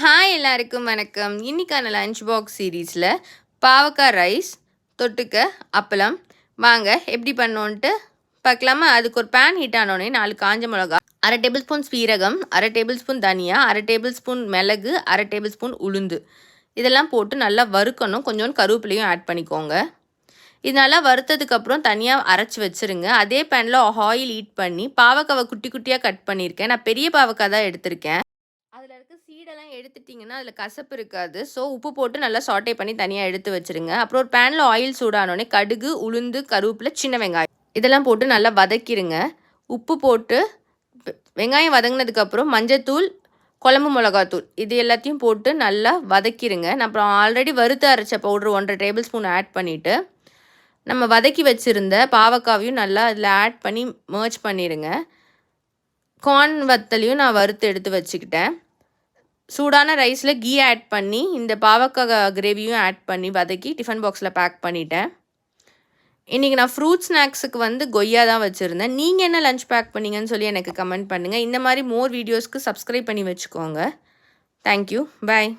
Hi எல்லாருக்கும் வணக்கம். இன்றைக்கான லஞ்ச் பாக்ஸ் சீரீஸில் பாவக்காய் ரைஸ் தொட்டுக்க அப்பளம். வாங்க எப்படி பண்ணோன்ட்டு பார்க்கலாமா? அதுக்கு ஒரு பேன் ஹீட் ஆனோடனே நாலு காஞ்ச மிளகா அரை டேபிள் ஸ்பூன் சீரகம் அரை டேபிள் ஸ்பூன் தனியா அரை டேபிள் ஸ்பூன் மிளகு அரை டேபிள் ஸ்பூன் உளுந்து. இதெல்லாம் போட்டு நல்லா வறுக்கணும். கொஞ்சோண்டு கருவேப்பிலையும் ஆட் பண்ணிக்கோங்க. இது நல்லா வறுத்ததுக்கப்புறம் தனியாக அரைச்சி வச்சுருங்க. அதே பேனில் ஆயில் ஹீட் பண்ணி பாவக்காவை குட்டி குட்டியாக கட் பண்ணியிருக்கேன். நான் பெரிய பாவக்காய் தான் எடுத்திருக்கேன். இருக்க. சீடெல்லாம் எடுத்துட்டிங்கன்னா அதில் கசப்பு இருக்காது. ஸோ உப்பு போட்டு நல்லா சாட்டே பண்ணி தனியாக எடுத்து வச்சுருங்க. அப்புறம் ஒரு பேனில் ஆயில் சூடானோடனே கடுகு உளுந்து கருவேப்பிலை சின்ன வெங்காயம் இதெல்லாம் போட்டு நல்லா வதக்கிடுங்க உப்பு போட்டு வெங்காயம் வதங்கினதுக்கப்புறம் மஞ்சத்தூள் குழம்பு மிளகாத்தூள் இது எல்லாத்தையும் போட்டு நல்லா வதக்கிடுங்க நான் அப்புறம் ஆல்ரெடி வறுத்து அரைச்ச பவுட்ரு ஒன்றரை டேபிள் ஸ்பூன் ஆட் பண்ணிவிட்டு நம்ம வதக்கி வச்சுருந்த பாவக்காவையும் நல்லா அதில் ஆட் பண்ணி மர்ச் பண்ணிடுங்க கார்ன் வத்தலையும் நான் வறுத்து எடுத்து வச்சுக்கிட்டேன். சூடான ரைஸில் கீ ஆட் பண்ணி இந்த பாவக்காய் கிரேவியும் ஆட் பண்ணி வதக்கி டிஃபன் பாக்ஸில் பேக் பண்ணிட்டேன். இன்றைக்கி நான் ஃப்ரூட் ஸ்நாக்ஸுக்கு வந்து கொய்யா தான் வச்சுருந்தேன். நீங்கள் என்ன லஞ்ச் பேக் பண்ணீங்கன்னு சொல்லி எனக்கு கமெண்ட் பண்ணுங்கள் இந்த மாதிரி மோர் வீடியோஸ்க்கு சப்ஸ்கிரைப் பண்ணி வச்சுக்கோங்க. Thank you bye